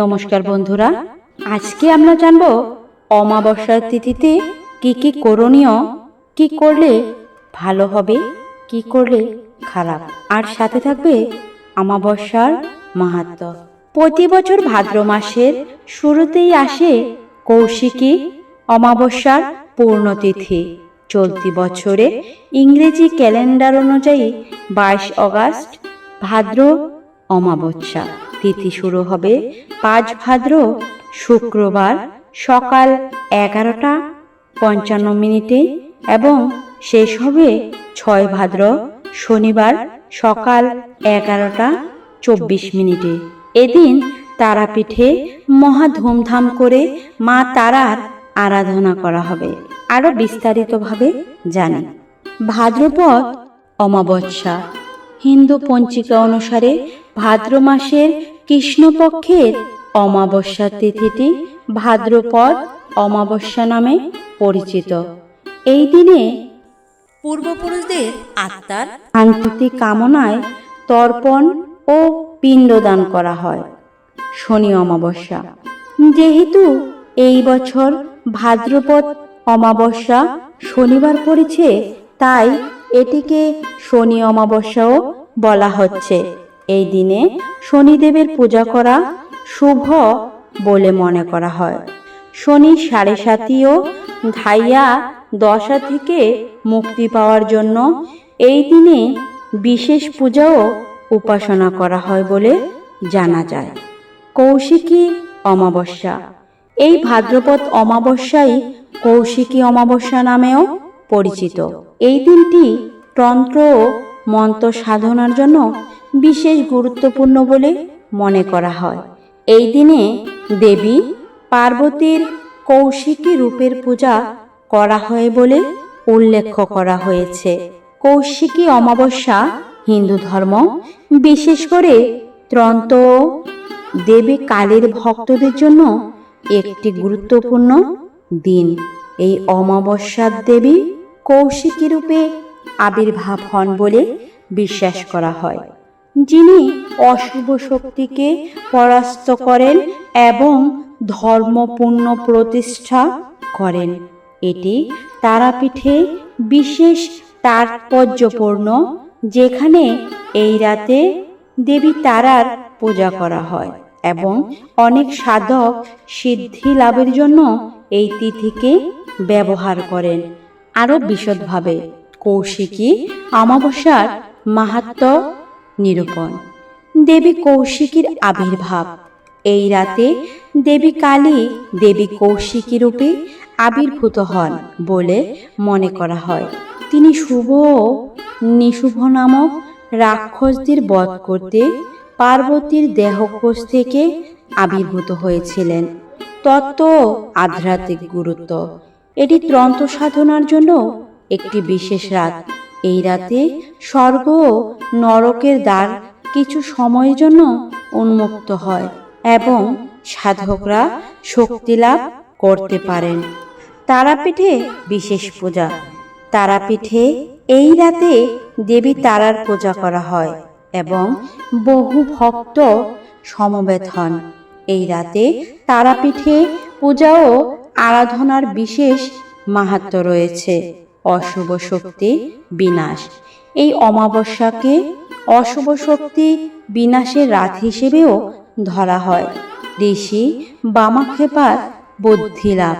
নমস্কার বন্ধুরা, আজকে আমরা জানব অমাবস্যার তিথিতে কি কি করণীয়, কি করলে ভালো হবে, কি করলে খারাপ। আর সাথে থাকবে অমাবস্যার মাহাত্ম প্রতি বছর ভাদ্র মাসের শুরুতেই আসে কৌশিকী অমাবস্যার পূর্ণতিথি। চলতি বছরে ইংরেজি ক্যালেন্ডার অনুযায়ী বাইশ অগাস্ট ভাদ্র অমাবস্যা। তিথি শুরু হবে পাঁচ ভাদ্র শুক্রবার সকাল এগারোটা পঞ্চান্ন মিনিটে এবং শেষ হবে ছয় ভাদ্র শনিবার সকাল এগারোটা চব্বিশ মিনিটে। এদিন তারাপীঠে মহা ধুমধাম করে মা তারার আরাধনা করা হবে। আরও বিস্তারিতভাবে জানি। ভাদ্রপদ অমাবস্যা। হিন্দু পঞ্জিকা অনুসারে ভাদ্র মাসের কৃষ্ণপক্ষের অমাবস্যা তিথিটি ভাদ্রপদ অমাবস্যা নামে পরিচিত। এই দিনে পূর্বপুরুষদের আত্মার শান্তি কামনায় তর্পণ ও পিণ্ডদান করা হয় শনি অমাবস্যা। যেহেতু এই বছর ভাদ্রপদ অমাবস্যা শনিবার পড়েছে তাই এটিকে শনি অমাবস্যাও বলা হচ্ছে। এই দিনে শনিদেবের পূজা করা শুভ বলে মনে করা হয়। শনি সাড়ে সাতিও ধাইয়া দশা থেকে মুক্তি পাওয়ার জন্য এই দিনে বিশেষ পূজাও উপাসনা করা হয় বলে জানা যায়। কৌশিকী অমাবস্যা। এই ভাদ্রপদ অমাবস্যাই কৌশিকী অমাবস্যা নামেও পরিচিত। এই দিনটি তন্ত্র ও মন্ত্র সাধনার জন্য বিশেষ গুরুত্বপূর্ণ বলে মনে করা হয়। এই দিনে দেবী পার্বতীর কৌশিকী রূপের পূজা করা হয় বলে উল্লেখ করা হয়েছে। কৌশিকী অমাবস্যা হিন্দু ধর্ম, বিশেষ করে ত্রন্ত দেবী কালীর ভক্তদের জন্য একটি গুরুত্বপূর্ণ দিন। এই অমাবস্যার দেবী কৌশিকী রূপে আবির্ভাব হন বলে বিশ্বাস করা হয়। যিনি অশুভ শক্তিকে পরাস্ত করেন এবং ধর্মপূর্ণ প্রতিষ্ঠা করেন। এটি তারাপীঠে বিশেষ তাৎপর্যপূর্ণ, যেখানে এই রাতে দেবী তারার পূজা করা হয় এবং অনেক সাধক সিদ্ধি লাভের জন্য এই তিথিকে ব্যবহার করেন। আরও বিশদভাবে, কৌশিকী অমাবস্যার মাহাত্ম নিরূপণ। দেবী কৌশিকীর আবির্ভাব। এই রাতে দেবী কালী দেবী কৌশিকী রূপে আবির্ভূত হন বলে মনে করা হয়। তিনি শুভ ও নিশুভ নামক রাক্ষসদের বধ করতে পার্বতীর দেহকোষ থেকে আবির্ভূত হয়েছিলেন। তত্ত্ব আধ্যাত্মিক গুরুত্ব। এটি ত্রন্ত্র সাধনার জন্য একটি বিশেষ রাত। এই রাতে স্বর্গ ও নরকের দ্বার কিছু সময়ের জন্য উন্মুক্ত হয় এবং সাধকরা শক্তি লাভ করতে পারেন। তারাপীঠে বিশেষ পূজা। তারাপীঠে এই রাতে দেবী তারার পূজা করা হয় এবং বহু ভক্ত সমবেত হন। এই রাতে তারাপীঠে পূজা ও আরাধনার বিশেষ মাহাত্ম রয়েছে। অশুভ শক্তি বিনাশ। এই অমাবস্যাকে অশুভ শক্তি বিনাশের রাত হিসেবেও ধরা হয়। ঋষি বামাক্ষেপার বুদ্ধি লাভ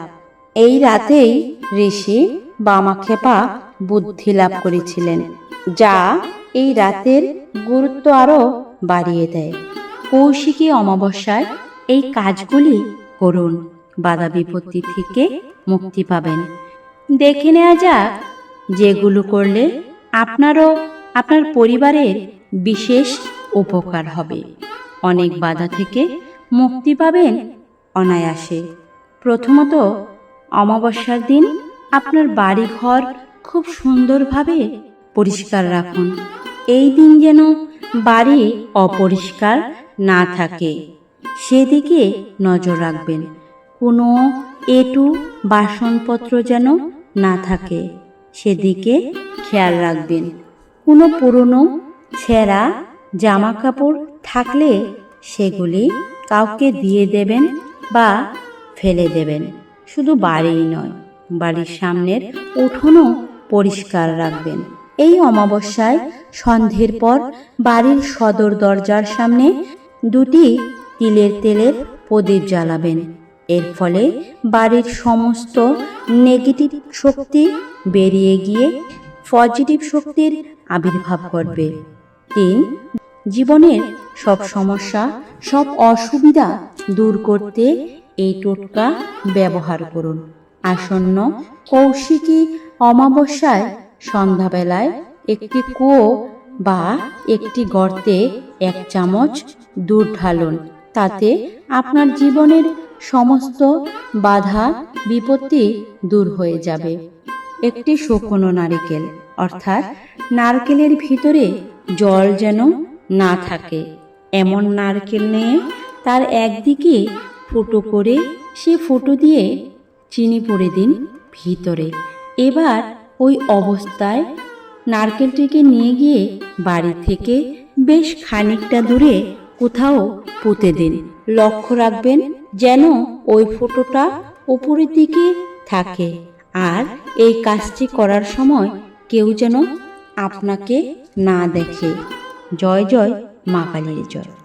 এই রাতেই ঋষি বামাক্ষেপা বুদ্ধি লাভ করেছিলেন, যা এই রাতের গুরুত্ব আরও বাড়িয়ে দেয়। কৌশিকী অমাবস্যায় এই কাজগুলি করুন। বাধা বিপত্তি থেকে মুক্তি পাবেন। দেখে নেওয়া যাক যেগুলো করলে আপনারও, আপনার পরিবারের বিশেষ উপকার হবে। অনেক বাধা থেকে মুক্তি পাবেন অনায়াসে। প্রথমত, অমাবস্যার দিন আপনার বাড়ি ঘর খুব সুন্দরভাবে পরিষ্কার রাখুন। এই দিন যেন বাড়ি অপরিষ্কার না থাকে। সেদিকে নজর রাখবেন। কোনো এটু, বাসনপত্র যেন না থাকে, সেদিকে খেয়াল রাখবেন। কোনো পুরনো ছেঁড়া জামা কাপড় থাকলে সেগুলি কাউকে দিয়ে দেবেন বা ফেলে দেবেন। শুধু বাড়িই নয়, বাড়ির সামনের উঠোনও পরিষ্কার রাখবেন। এই অমাবস্যায় সন্ধ্যের পর বাড়ির সদর দরজার সামনে দুটি তিলের তেলের প্রদীপ জ্বালাবেন। এর ফলে বাড়ির সমস্ত নেগেটিভ শক্তি বেরিয়ে গিয়ে পজিটিভ শক্তির আবির্ভাব ঘটবে। তিন, জীবনের সব সমস্যা, সব অসুবিধা দূর করতে এই টোটকা ব্যবহার করুন। আসন্ন কৌশিকী অমাবস্যায় সন্ধ্যাবেলায় একটি কুয়ো বা একটি গর্তে এক চামচ দুধ ঢালুন। তাতে আপনার জীবনের সমস্ত বাধা, বিপত্তি দূর হয়ে যাবে। একটি শুকনো নারিকেল, অর্থাৎ নারকেলের ভিতরে জল যেন না থাকে। এমন নারকেল নিয়ে তার একদিকে ফুটো করে সে ফুটো দিয়ে চিনি পড়ে দিন ভিতরে। এবার ওই অবস্থায় নারকেলটিকে নিয়ে গিয়ে বাড়ি থেকে বেশ খানিকটা দূরে কোথাও পুঁতে দিন। লক্ষ্য রাখবেন যেন ওই ফটোটা উপরের দিকে থাকে। আর এই কাজটি করার সময় কেউ যেন আপনাকে না দেখে। জয় জয় মা কালীর জয়।